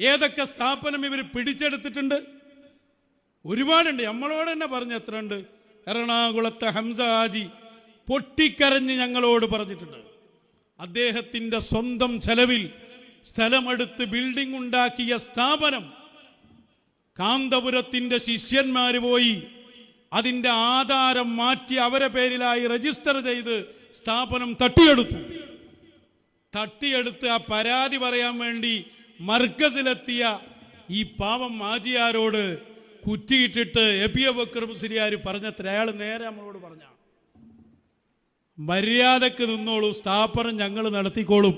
ഏതൊക്കെ സ്ഥാപനം ഇവർ പിടിച്ചെടുത്തിട്ടുണ്ട്? ഒരുപാടുണ്ട്. നമ്മളോട് തന്നെ പറഞ്ഞ എത്ര ഉണ്ട് എറണാകുളത്തെ ഹംസ ഹാജി പൊട്ടിക്കരഞ്ഞ് ഞങ്ങളോട് പറഞ്ഞിട്ടുണ്ട്. അദ്ദേഹത്തിന്റെ സ്വന്തം ചെലവിൽ സ്ഥലമെടുത്ത് ബിൽഡിംഗ് ഉണ്ടാക്കിയ സ്ഥാപനം കാന്തപുരത്തിന്റെ ശിഷ്യന്മാർ പോയി അതിന്റെ ആധാരം മാറ്റി അവരെ പേരിലായി രജിസ്റ്റർ ചെയ്ത് സ്ഥാപനം തട്ടിയെടുത്തു. തട്ടിയെടുത്ത് ആ പരാതി പറയാൻ വേണ്ടി മർക്കസിലെത്തിയ ഈ പാവം മാജിയാരോട് കുറ്റിയിട്ടിട്ട് എബിയ ബക്കർ മുസ്ലിയാർ പറഞ്ഞത്ര അയാൾ നേരെ നമ്മളോട് പറഞ്ഞ മര്യാദയ്ക്ക് നിന്നോളൂ സ്ഥാപനം ഞങ്ങൾ നടത്തിക്കോളും.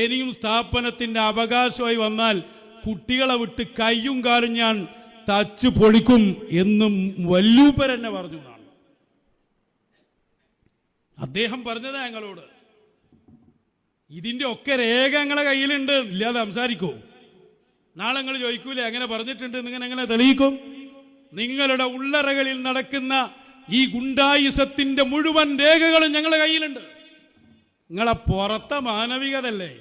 ഇനിയും സ്ഥാപനത്തിന്റെ അവകാശമായി വന്നാൽ കുട്ടികളെ വിട്ട് കയ്യും കാലും ഞാൻ തച്ച് പൊളിക്കും എന്നും വല്ലൂപ്പരെന്നെ പറഞ്ഞു അദ്ദേഹം പറഞ്ഞതാ ഞങ്ങളോട്. ഇതിന്റെ ഒക്കെ രേഖ ഞങ്ങളെ കയ്യിലുണ്ട്. ഇല്ലാതെ സംസാരിക്കൂ. നാളെ നിങ്ങൾ ചോദിക്കൂലേ എങ്ങനെ പറഞ്ഞിട്ടുണ്ട് നിങ്ങൾ എങ്ങനെ തെളിയിക്കും? നിങ്ങളുടെ ഉള്ളറകളിൽ നടക്കുന്ന ഈ ഗുണ്ടായുസത്തിന്റെ മുഴുവൻ രേഖകളും ഞങ്ങളുടെ കയ്യിലുണ്ട്. നിങ്ങളെ പുറത്തെ മാനവികതല്ലേ.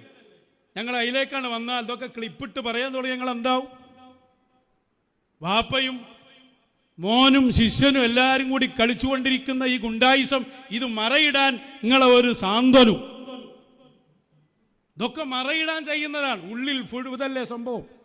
ഞങ്ങൾ അതിലേക്കാണ് വന്നാൽ ഇതൊക്കെ ക്ലിപ്പിട്ട് പറയാൻ തുടങ്ങി ഞങ്ങൾ എന്താവും വാപ്പയും മോനും ശിഷ്യനും എല്ലാവരും കൂടി കളിച്ചുകൊണ്ടിരിക്കുന്ന ഈ ഗുണ്ടായുസം ഇത് മറയിടാൻ നിങ്ങളെ ഒരു സാന്ത്വനും. ഇതൊക്കെ മറയിടാൻ ചെയ്യുന്നതാണ്. ഉള്ളിൽ പുഴുതല്ലേ സംഭവം.